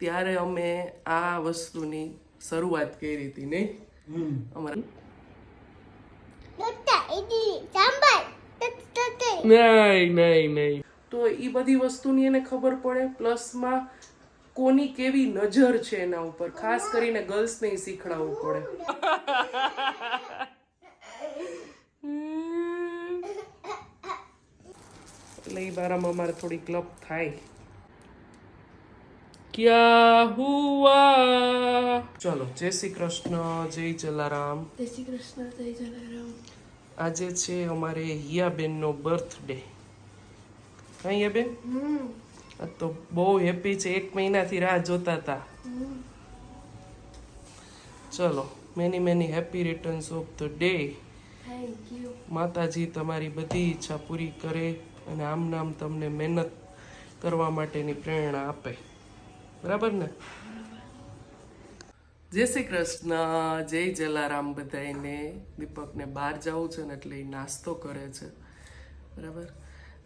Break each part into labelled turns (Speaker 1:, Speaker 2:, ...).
Speaker 1: ત્યારે અમે આ વસ્તુની શરૂઆત કરી હતી નહીં? અમારા નહીં નહીં નહીં. તો એ બધી વસ્તુની એને ખબર પડે પ્લસમાં કોની કેવી નજર છે એના ઉપર ખાસ કરીને ગર્લ્સને શીખડાવવું પડે. એટલે એ બારામાં અમારે થોડી ક્લબ થાય. ક્યા હુઆ ચલો જય શ્રી કૃષ્ણ જય જલારામ
Speaker 2: જય શ્રી કૃષ્ણ જય જલારામ
Speaker 1: આજે છે અમારે હિયાબેનનો બર્થડે હા હિયાબેન? આ તો બહુ હેપી છે એક મહિનાથી રાહ જોતા હતા. ચલો many many happy returns of the day માતાજી તમારી બધી ઈચ્છા પૂરી કરે અને આમ નામ તમને મહેનત કરવા માટેની પ્રેરણા આપે. બરાબર ને? જય શ્રી કૃષ્ણ જય જલારામ બધાને દીપકને બહાર જવું છે ને એટલે એ નાસ્તો કરે છે. બરાબર?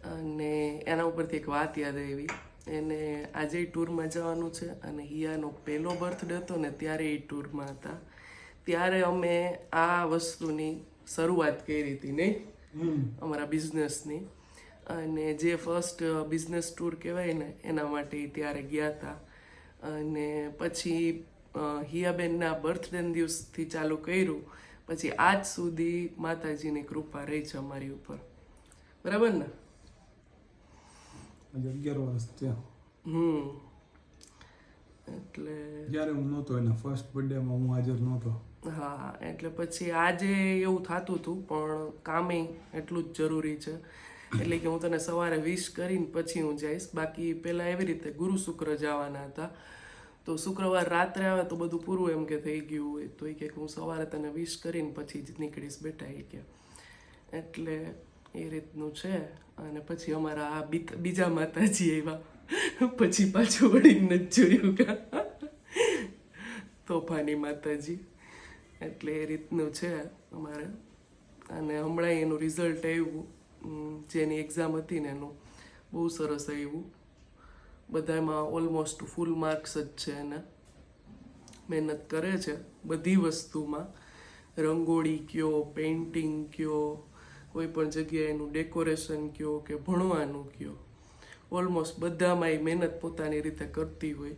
Speaker 1: અને એના ઉપરથી એક વાત યાદ આવી. એને આજે ટૂરમાં જવાનું છે અને હિયાનો પહેલો બર્થડે હતો ને ત્યારે એ ટૂરમાં હતા. ત્યારે અમે આ વસ્તુની શરૂઆત કરી હતી નહીં? અમારા બિઝનેસની. અને જે ફર્સ્ટ બિઝનેસ ટૂર કહેવાય ને એના માટે ત્યારે ગયા હતા. અને પછી હિયાબેનના બર્થડે દિવસથી ચાલુ કર્યું. પછી આજ સુધી માતાજીની કૃપા રહી છે અમારી ઉપર. બરાબર ને?
Speaker 3: અગિયાર વર્ષ થયા.
Speaker 1: હમ. એટલે
Speaker 3: જ્યારે હું નહોતો એના ફર્સ્ટ બર્થડેમાં હું હાજર નહોતો.
Speaker 1: હા એટલે પછી આજે એવું થતું હતું પણ કામે એટલું જ જરૂરી છે. એટલે કે હું તને સવારે વિશ કરીને પછી હું જઈશ. બાકી પહેલાં એવી રીતે ગુરુ શુક્ર જવાના હતા. તો શુક્રવાર રાત્રે આવે તો બધું પૂરું એમ કે થઈ ગયું હોય. તો એ કે હું સવારે તને વિશ કરીને પછી જ નીકળીશ બેટા એ કે. એટલે એ રીતનું છે. અને પછી અમારા આ બીજા માતાજી આવ્યા. પછી પાછું વળીને જ જોયું કા તોફાની માતાજી. એટલે એ રીતનું છે અમારે. અને હમણાં એનું રિઝલ્ટ આવ્યું. જેની એક્ઝામ હતી ને એનું. બહુ સરસ આવ્યું. બધામાં ઓલમોસ્ટ ફૂલ માર્ક્સ જ છે એને. મહેનત કરે છે. બધી વસ્તુમાં. રંગોળી કયો પેઇન્ટિંગ કયો, કોઈ પણ જગ્યાએ એનું ડેકોરેશન કયો કે ભણવાનું કયો. ઓલમોસ્ટ બધામાં એ મહેનત પોતાની રીતે કરતી હોય.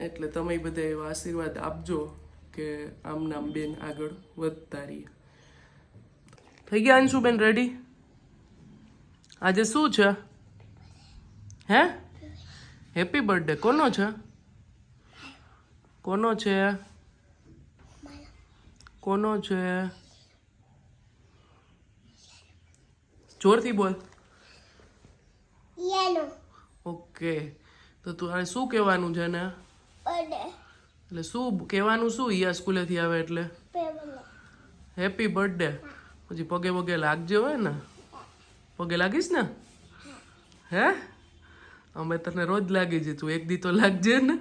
Speaker 1: એટલે તમે બધા એવા આશીર્વાદ આપજો કે આમ નામ બેન આગળ વધતા રહીએ. થઈ ગયા અંશુબેન રેડી આજે શું છે? હે? હેપી બર્થડે કોનો છે? કોનો છે? કોનો છે? જોરથી બોલ.
Speaker 2: Yellow
Speaker 1: okay. તો તું આ શું કહેવાનું છે ને એટલે શું કહેવાનું શું ઈયા સ્કૂલેથી આવે એટલે? હેપી બર્થડે પછી પગે પગે લાગજે હોય ને. પગે લાગીશ ને? હે? અમે તને રોજ લાગી છે તું એક દી તો લાગજે ને.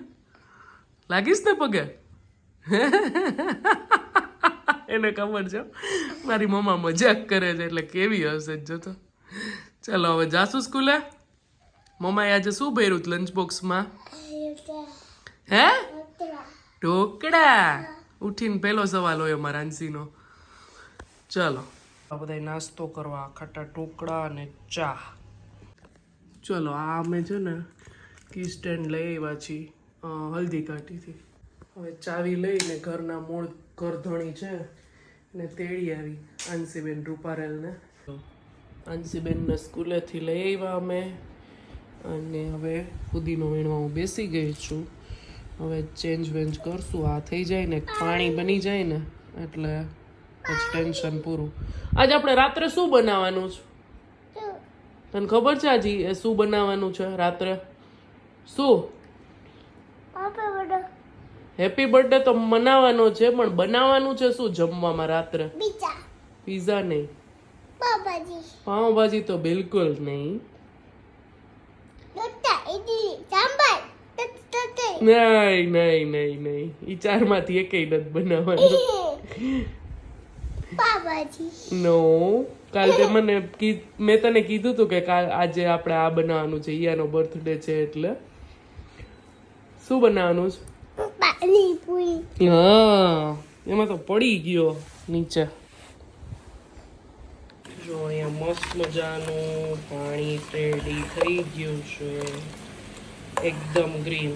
Speaker 1: લાગીશ ને પગે? એને ખબર છે મારી મમ્મા મજાક કરે છે, એટલે કેવી હશે જ જોતો ચાલો, હવે જાસુ સ્કૂલે? મમ્માએ આજે શું ભર્યું લંચ બોક્સમાં હે? ઢોકળા. ઉઠીને પહેલો સવાલ હોય અમારા આંસીનો. ચલો. આ બધા નાસ્તો કરવા, ખાટા ઢોકળા અને ચા. ચલો, આ અમે છે ને કી સ્ટેન્ડ લઈ આવ્યા છીએ હલ્દી કાઢીથી હવે ચાવી લઈને ઘરના મૂળ ઘરધણી છે ને તેડી આવી આંસીબેન રૂપારેલને. આંસીબેનને સ્કૂલેથી લઈ આવ્યા અમે અને હવે ફુદીનો વીણવા હું બેસી ગઈ છું. હવે ચેન્જ વેન્જ કરશું, આ થઈ જાય ને, પાણી બની જાય ને, એટલે પછી ટેન્શન પૂરું. આજે આપણે રાત્રે શું બનાવવાનું છે? તને ખબર છે આજે એ શું બનાવવાનું છે રાત્રે? શું? હેપી બર્થડે તો મનાવવાનો છે પણ બનાવવાનું છે શું જમવામાં રાત્રે? પીઝા નહીં. પાઉંભાજી તો બિલકુલ નહીં. નહીં નહીં નહીં નહીં. ઈ ચારમાંથી એકેય નથી બનાવવાનું. નો કાલ તે મને મેં તને કીધું તું કે કાલ આજે આપણે આ બનાવવાનું છે ઈયાનો બર્થડે છે એટલે. શું બનાવવાનું છે?
Speaker 2: પાણીપુરી.
Speaker 1: હા એમાં તો પડી ગયો નીચે. જો અહીંયા મસ્ત મજાનું પાણી રેડી થઈ ગયું છે. એકદમ ગ્રીન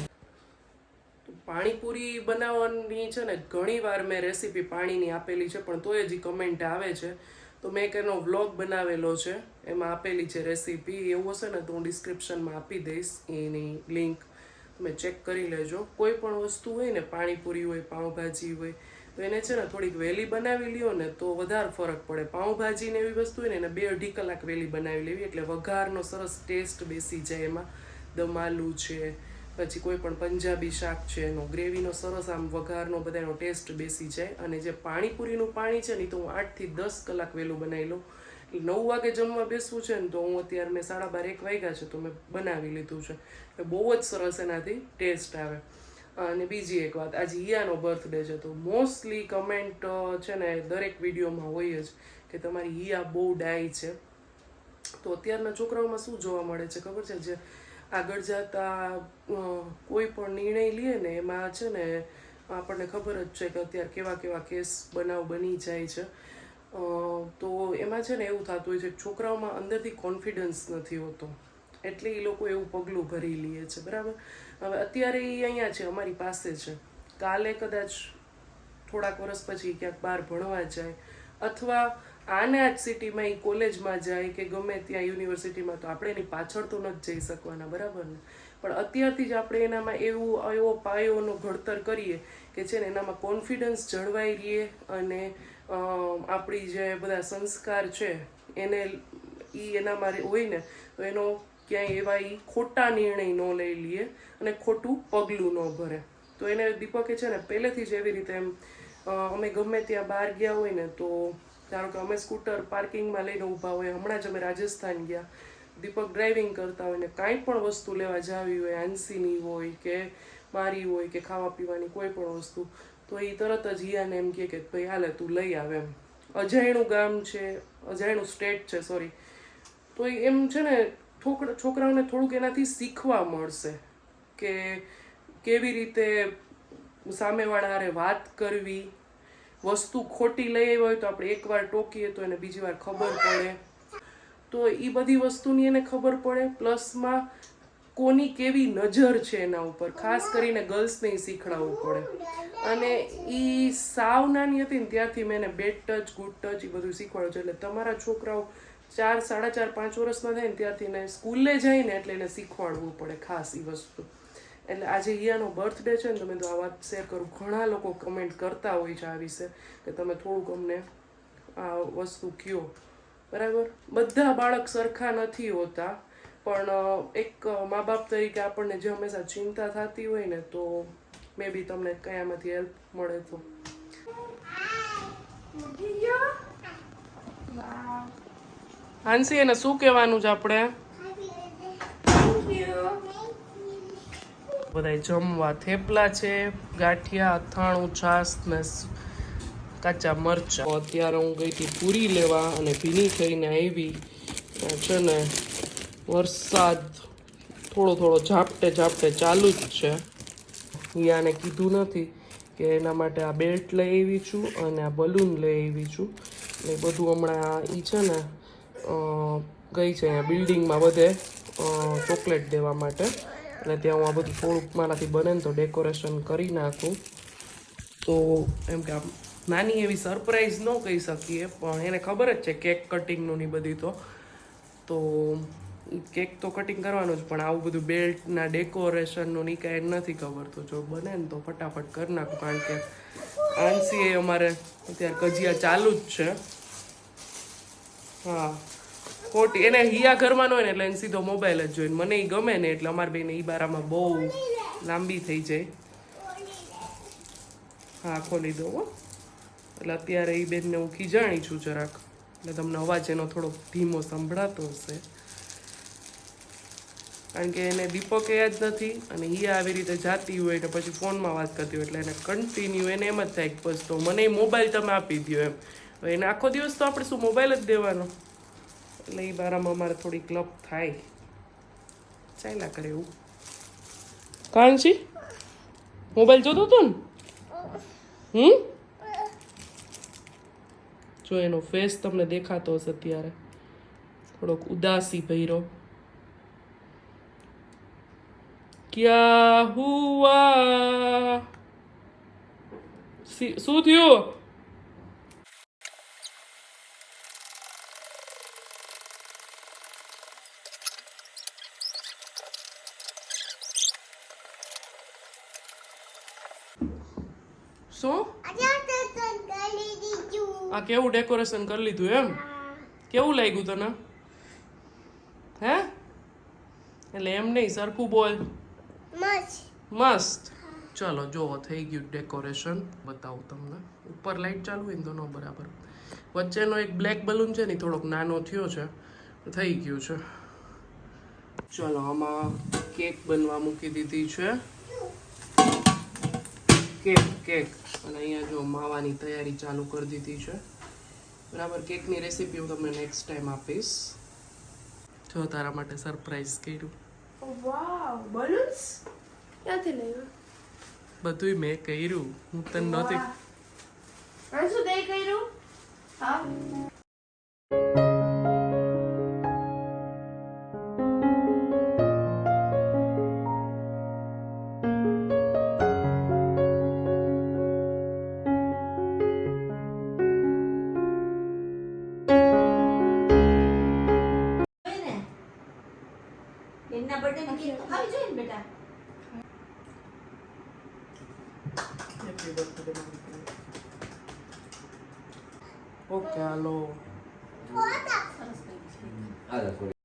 Speaker 1: પાણીપુરી બનાવવાની છે ને, ઘણી વાર મેં રેસીપી પાણીની આપેલી છે, પણ તોય હજી કમેન્ટ આવે છે. તો મેં એક એનો વ્લોગ બનાવેલો છે, એમાં આપેલી છે રેસીપી એવું હશે ને તો હું ડિસ્ક્રિપ્શનમાં આપી દઈશ એની લિંક તમે ચેક કરી લેજો. કોઈ પણ વસ્તુ હોય ને, પાણીપુરી હોય, પાઉંભાજી હોય, તો એને છે ને થોડીક વહેલી બનાવી લ્યો ને, તો વધારે ફરક પડે. પાઉંભાજી ને એવી વસ્તુ હોય ને, એને બે અઢી કલાક વહેલી બનાવી લેવી, એટલે વઘારનો સરસ ટેસ્ટ બેસી જાય એમાં. દમાલું છે પછી કોઈ પણ પંજાબી શાક છે, એનો ગ્રેવીનો સરસ આમ વઘારનો બધાનો ટેસ્ટ બેસી જાય અને જે પાણીપુરીનું પાણી છે ને તો હું આઠથી દસ કલાક વહેલું બનાવી લઉં. નવ વાગે જમવા બેસવું છે ને, તો હું અત્યારે મેં સાડા બાર, એક વાગ્યા છે, તો મેં બનાવી લીધું છે. એ બહુ જ સરસ એનાથી ટેસ્ટ આવે. અને બીજી એક વાત, આજે હિયાનો બર્થડે છે, તો મોસ્ટલી કમેન્ટ છે ને, દરેક વિડીયોમાં હોય જ કે તમારી હિયા બહુ ડાય છે. તો અત્યારના છોકરાઓમાં શું જોવા મળે છે ખબર છે? જે આગળ જતા કોઈ પણ નિર્ણય લઈએ ને એમાં છે ને આપણને ખબર જ છે કે અત્યારે કેવા કેવા કેસ બનાવ બની જાય છે. તો એમાં છે ને એવું થતું હોય છે છોકરાઓમાં અંદરથી કોન્ફિડન્સ નથી હોતો. એટલે એ લોકો એવું પગલું ભરી લે છે, બરાબર? હવે અત્યારે એ અહીંયા છે, અમારી પાસે છે. કાલે કદાચ થોડાક વર્ષ પછી ક્યાંક બહાર ભણવા જાય. અથવા આને આ જ સિટીમાં એ કોલેજમાં જાય કે ગમે ત્યાં યુનિવર્સિટીમાં, તો આપણે એની પાછળ તો નથી જઈ શકવાના, બરાબર ને? પણ અત્યારથી જ આપણે એનામાં એવું એવો પાયોનો ઘડતર કરીએ કે છે ને, એનામાં કોન્ફિડન્સ જળવાઈ રહીએ અને આપણી જે બધા સંસ્કાર છે, એને એ એનામાં રે- હોય ને, તો એનો ક્યાંય એવા એ ખોટા નિર્ણય ન લઈ લઈએ અને ખોટું પગલું ન ભરે. તો એને દીપકે છે ને, પહેલેથી જ એવી રીતે એમ અમે ગમે ત્યાં બહાર ગયા હોય ને, તો ધારો કે અમે સ્કૂટર પાર્કિંગમાં લઈને ઊભા હોય, હમણાં જ અમે રાજસ્થાન ગયા. દીપક ડ્રાઇવિંગ કરતા હોય ને કાંઈ પણ વસ્તુ લેવા જાવી હોય આંસીની હોય કે મારી હોય કે ખાવા પીવાની કોઈ પણ વસ્તુ, તો એ તરત જ હિયાને એમ કહે કે ભાઈ, હાલે, તું લઈ આવે એમ. અજાયણું ગામ છે અજાયણું સ્ટેટ છે સોરી તો એમ છે ને છોકરા છોકરાઓને થોડુંક એનાથી શીખવા મળશે કે કેવી રીતે સામેવાળા હારે વાત કરવી વસ્તુ ખોટી લઈ આવી હોય તો આપણે એકવાર ટોકીએ તો એને બીજી વાર ખબર પડે. તો એ બધી વસ્તુની એને ખબર પડે. પ્લસમાં કોની કેવી નજર છે એના ઉપર. ખાસ કરીને ગર્લ્સને શીખડાવવું પડે. અને એ સાવ નાની હતી ને ત્યારથી મેં એને બેડ ટચ ગુડ ટચ એ બધું શીખવાડ્યું છે. એટલે તમારા છોકરાઓ ચાર, સાડા ચાર, પાંચ વર્ષના થાય ને ત્યારથી એને સ્કૂલે જાય ને એટલે એને શીખવાડવું પડે ખાસ એ વસ્તુ. એટલે આજે ઈયાનો બર્થડે છે ને તમે તો આ વાત શેર કરું. ઘણા લોકો કમેન્ટ કરતા હોય છે આ વિશે કે તમે થોડુંક અમને આ વસ્તુ કયો. બરાબર? બધા બાળક સરખા નથી હોતા પણ એક મા બાપ તરીકે આપણને જે હંમેશા ચિંતા થતી હોય ને તો મે બી તમને કયામાંથી હેલ્પ મળે તો. હાંસી એને શું કહેવાનું છે આપણે? બધા જમવા થેપલા છે, ગાંઠિયા, અથાણું છાસ ને કાચા મરચા. અત્યારે હું ગઈ હતી પૂરી લેવા અને ભીની થઈને આવી છે ને વરસાદ થોડો થોડો ઝાપટે ઝાપટે ચાલુ જ છે. હિયાને કીધું નથી કે એના માટે આ બેલ્ટ લઈ આવી છું અને આ બલૂન લઈ આવી છું. એ બધું હમણાં ઈ છે ને ગઈ છે અહીંયા બિલ્ડિંગમાં બધે ચોકલેટ દેવા માટે. એટલે ત્યાં હું આ બધું થોડુંક મારાથી બને ને તો ડેકોરેશન કરી નાખું. તો એમ કે નાની એવી સરપ્રાઈઝ ન કહી શકીએ, પણ એને ખબર જ છે કેક કટિંગનું ની બધી તો. તો કેક તો કટિંગ કરવાનું જ, પણ આવું બધું બેલ્ટના ડેકોરેશનનું ની કાંઈ નથી ખબર. તો જો બને ને તો ફટાફટ કરી નાખું, કારણ કે આંસી એ અમારે અત્યારે કજિયા ચાલુ જ છે. હા. ખોટી. એને હિયા ઘરમાં હોય ને એટલે એને સીધો મોબાઈલ જ જોઈને. મને એ ગમે ને એટલે અમારા બેને એ બારામાં બહુ લાંબી થઈ જાય. હા, ખોલી દો હો. એટલે અત્યારે એ બેનને હું ખીજાણી છું જરાક. એટલે તમને અવાજ એનો થોડો ધીમો સંભળાતો હશે. કારણ કે એને દીપકે યાદ નથી અને એ આવી રીતે જાતી હોય એટલે પછી ફોનમાં વાત કરતી હોય એટલે એને કન્ટિન્યુ એને એમ જ થાય બસ તો મને મોબાઈલ તમે આપી દો એમ. એને આખો દિવસ તો આપણે શું મોબાઈલ જ દેવાનો? એટલે એ બારામાં અમારે થોડી ક્લબ થાય. ચાલ્યા કરે એવું. કાંશી મોબાઈલ જોતો હતો ને? હમ? જો એનો ફેસ તમને દેખાતો હશે અત્યારે થોડોક ઉદાસી ભૈરો ક્યા હુઆ? શું થયું શું
Speaker 2: આજે તો કરી દીધું
Speaker 1: આ કેવું ડેકોરેશન કરી લીધું એમ? કેવું લાગ્યું તને? હે? એટલે એમ નહીં સરખું બોલ.
Speaker 2: મસ્ત.
Speaker 1: ચલો જોવો થઈ ગયું ડેકોરેશન બતાવું તમને. ઉપર લાઈટ ચાલુ હોય ને તો ન બરાબર. વચ્ચેનો એક બ્લેક બલૂન છે ને થોડોક નાનો થયો છે. થઈ ગયું છે. ચલો આમાં કેક બનવા મૂકી દીધી છે. કેક કેક અને અહીંયા જો માવાની તૈયારી ચાલુ કરી દીધી છે. બરાબર કેકની રેસીપી હું તમને નેક્સ્ટ ટાઈમ આપીશ. જો તારા માટે સરપ્રાઈઝ કર્યું.
Speaker 4: વાવ બલૂન્સ ક્યાંથી લાવ્યા
Speaker 1: બધુંય મેં કર્યું. હું તને નહોતી
Speaker 4: શું તે કર્યું? હા.
Speaker 1: ઓકે હાલો
Speaker 2: ફોટા
Speaker 5: સરસ લાગી છે
Speaker 6: આ